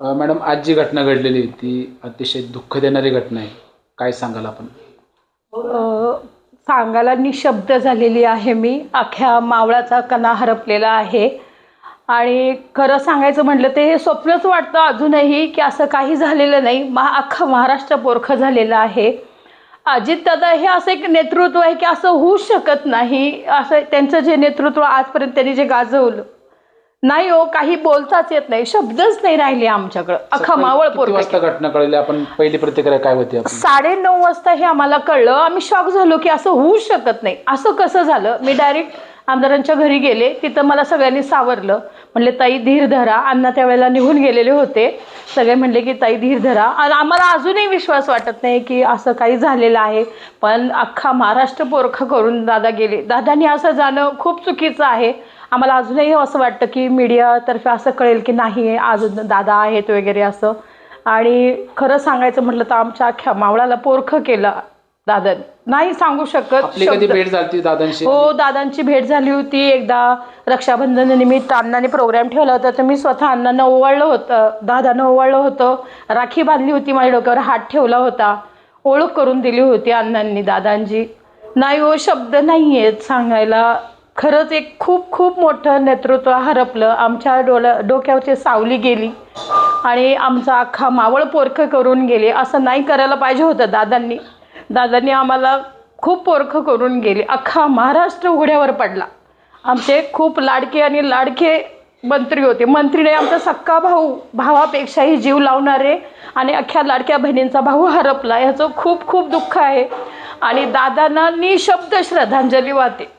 Madam आज जी घटना घडलेली आहे ती अतिशय दुःख देणारी घटना आहे. काय सांगाल आपण? सांगायला निशब्द झालेली आहे मी. अख्ख्या मावळाचा कणा हरपलेला आहे. आणि खरं सांगायचं म्हटलं ते हे स्वप्नच वाटतं अजूनही की असं काही झालेलं नाही. महा अख्खा महाराष्ट्र पोरखं झालेलं आहे. अजितदादा हे असं एक नेतृत्व आहे की असं होऊच शकत नाही. असं त्यांचं जे नेतृत्व आजपर्यंत त्यांनी जे गाजवलं नाही हो काही बोलताच येत नाही. शब्दच नाही राहिले आमच्याकडं. अख्खा मावळ किती वाजता घटना कळली आपण पहिली प्रतिक्रिया काय होती आपली? साडे नऊ वाजता हे आम्हाला कळलं. आम्ही शॉक झालो की असं होऊच शकत नाही. असं कसं झालं? मी डायरेक्ट आमदारांच्या घरी गेले. तिथं मला सगळ्यांनी सावरलं. म्हणले ताई धीर धरा. अण्णा त्यावेळेला निघून गेलेले होते. सगळे म्हणले की ताई धीर धरा. आणि आम्हाला अजूनही विश्वास वाटत नाही की असं काही झालेलं आहे. पण अख्खा महाराष्ट्र पोरखा करून दादा गेले. दादानी असं जाणं खूप चुकीचं आहे. आम्हाला अजूनही असं वाटतं की मीडियातर्फे असं कळेल की नाही अजून दादा आहेत वगैरे असं. आणि खरं सांगायचं म्हटलं तर आमच्या अख्ख्या मावळाला पोरखं केलं दादाने. नाही सांगू शकत भेट झाली दादांशी? हो दादांची भेट झाली होती. एकदा रक्षाबंधन निमित्त अण्णाने प्रोग्राम ठेवला होता तर मी स्वतः अण्णांना ओवाळलं होतं दादानं ओवाळलं होतं. राखी बांधली होती माझ्या डोक्यावर हात ठेवला होता. ओळख करून दिली होती अण्णांनी दादांची. नाही हो शब्द नाही आहेत सांगायला. खरंच एक खूप खूप मोठं नेतृत्व हरपलं. आमच्या डोळ्या डोक्यावरची सावली गेली. आणि आमचा अख्खा मावळ पोरखं करून गेले. असं नाही करायला पाहिजे होतं दादांनी. दादांनी आम्हाला खूप पोरखं करून गेले. अख्खा महाराष्ट्र उघड्यावर पडला. आमचे खूप लाडके आणि लाडके मंत्री होते. मंत्रीने आमचा सक्का भाऊ भावापेक्षाही जीव लावणारे आणि अख्ख्या लाडक्या बहिणींचा भाऊ हरपला. ह्याचं खूप खूप दुःख आहे. आणि दादांना निशब्द श्रद्धांजली वाहते.